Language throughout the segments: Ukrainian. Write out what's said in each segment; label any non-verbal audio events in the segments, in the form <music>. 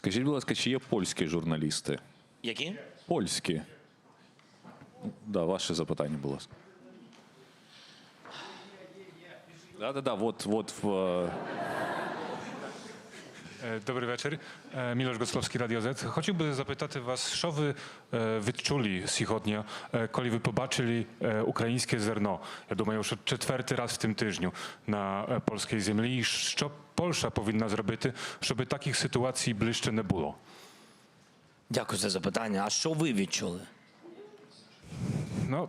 Скажіть, будь ласка, чи є польські журналісти? Які? Польські. Да, ваше запитання, будь ласка. Да, да, да, вот, вот в. Е, Добрий вечір. Е, Miloš Gosłowski, Radio Z. Хотів запитати вас, що ви е, відчули сьогодні, коли ви побачили українське зерно? Я думаю, що четвертий раз в тим тижню на польській землі. Що Польща повинна зробити, щоб таких ситуацій ближче не було? Дякую за запитання. А що ви відчули? Ну,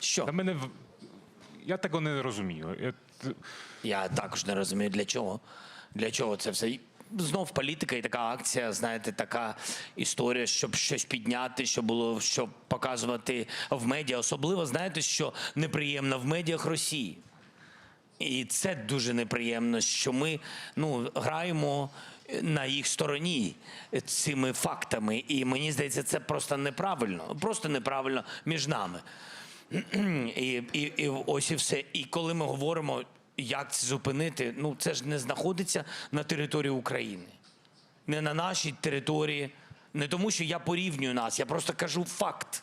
Що? для мене я того не розумію. Я- також не розумію, для чого. Для чого це все? Знов політика і така акція, знаєте, така історія, щоб щось підняти, щоб було щоб показувати в медіа. Особливо, знаєте, що неприємно в медіах Росії. І це дуже неприємно, що ми ну, граємо на їх стороні цими фактами. І мені здається, це просто неправильно. Просто неправильно між нами. <clears throat> І, і, і ось і все. І коли ми говоримо, як це зупинити, ну це ж не знаходиться на території України, не на нашій території, не тому, що я порівнюю нас, я просто кажу факт.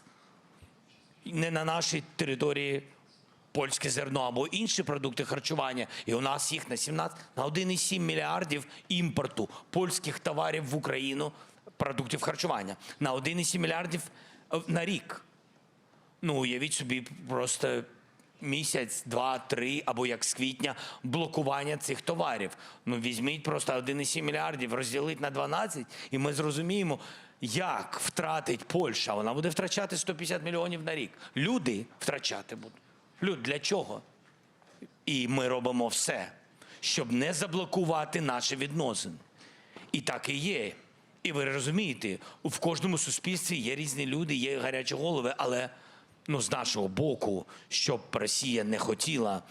Не на нашій території польське зерно або інші продукти харчування. І у нас їх на 17, на 1,7 мільярдів імпорту польських товарів в Україну, продуктів харчування, на 1,7 мільярдів е, на рік. Ну, уявіть собі, просто місяць, два, три, або як з квітня блокування цих товарів. Ну, візьміть просто 1,7 мільярдів, розділіть на 12, і ми зрозуміємо, як втратить Польща. Вона буде втрачати 150 мільйонів на рік. Люди втрачати будуть. Люд, для чого? І ми робимо все, щоб не заблокувати наші відносини. І так і є. І ви розумієте, в кожному суспільстві є різні люди, є гарячі голови, але ну, з нашого боку, щоб Росія не хотіла,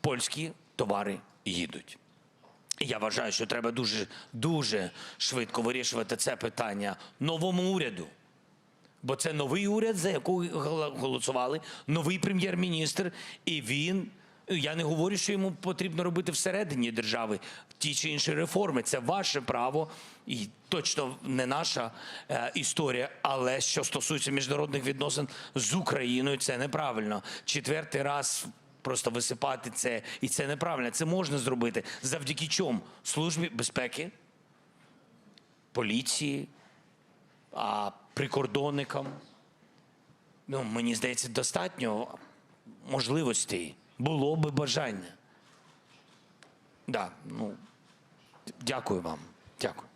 польські товари їдуть. Я вважаю, що треба дуже дуже швидко вирішувати це питання новому уряду. Бо це новий уряд, за який голосували, новий прем'єр-міністр, і він. Я не говорю, що йому потрібно робити всередині держави ті чи інші реформи. Це ваше право і точно не наша е, історія. Але що стосується міжнародних відносин з Україною, це неправильно. Четвертий раз просто висипати це, і це неправильно. Це можна зробити завдяки чому? Службі безпеки, поліції, а прикордонникам. Ну, мені здається, достатньо можливостей. Було би бажання. Да, ну, дякую вам. Дякую.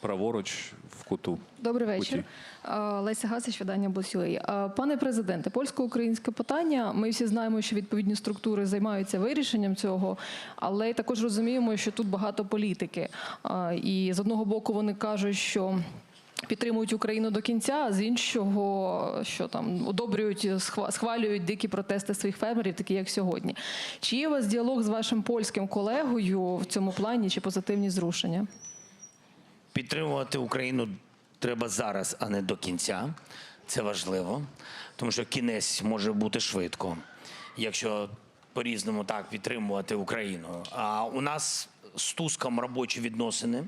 Праворуч в куту. Добрий вечір. Леся Гасич, видання «Босюей». Е, Пане президенте, польсько-українське питання. Ми всі знаємо, що відповідні структури займаються вирішенням цього, але також розуміємо, що тут багато політики. І з одного боку вони кажуть, що. Підтримують Україну до кінця, а з іншого, що там одобрюють, схва- схвалюють дикі протести своїх фермерів, такі як сьогодні. Чи є у вас діалог з вашим польським колегою в цьому плані, чи позитивні зрушення? Підтримувати Україну треба зараз, а не до кінця. Це важливо, тому що кінець може бути швидко, якщо по-різному так підтримувати Україну. А у нас з Туском робочі відносини.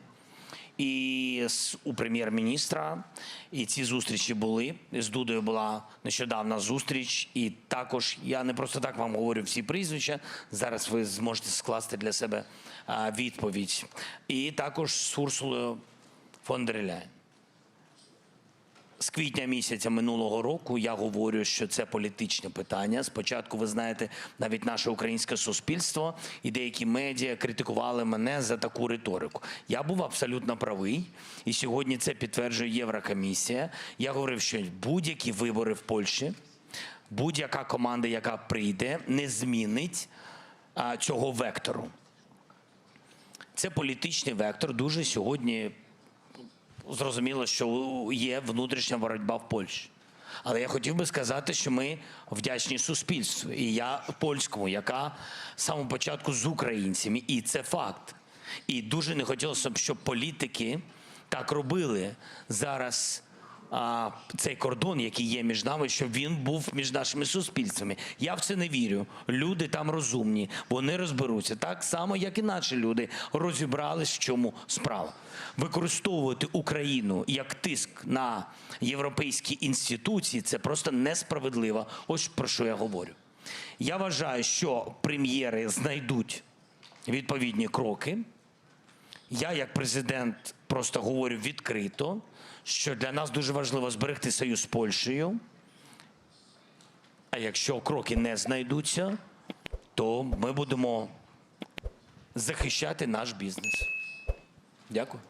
І у прем'єр-міністра, і ці зустрічі були. З Дудою була нещодавна зустріч, і також я не просто так вам говорю всі прізвища. Зараз ви зможете скласти для себе відповідь. І також з Урсулою фон дер Ляйн. З квітня місяця минулого року я говорю, що це політичне питання. Спочатку, ви знаєте, навіть наше українське суспільство і деякі медіа критикували мене за таку риторику. Я був абсолютно правий, і сьогодні це підтверджує Єврокомісія. Я говорив, що будь-які вибори в Польщі, будь-яка команда, яка прийде, не змінить цього вектору. Це політичний вектор. Дуже сьогодні зрозуміло, що є внутрішня боротьба в Польщі. Але я хотів би сказати, що ми вдячні суспільству. І я польському, яка з самого початку з українцями, і це факт. І дуже не хотілося б, щоб політики так робили зараз а, цей кордон, який є між нами, щоб він був між нашими суспільствами. Я в це не вірю. Люди там розумні, вони розберуться так само, як і наші люди розібрались, в чому справа. Використовувати Україну як тиск на європейські інституції це просто несправедливо. Ось про що я говорю. Я вважаю, що прем'єри знайдуть відповідні кроки. Я, як президент, просто говорю відкрито, що для нас дуже важливо зберегти союз з Польщею. А якщо кроки не знайдуться, то ми будемо захищати наш бізнес. Дякую.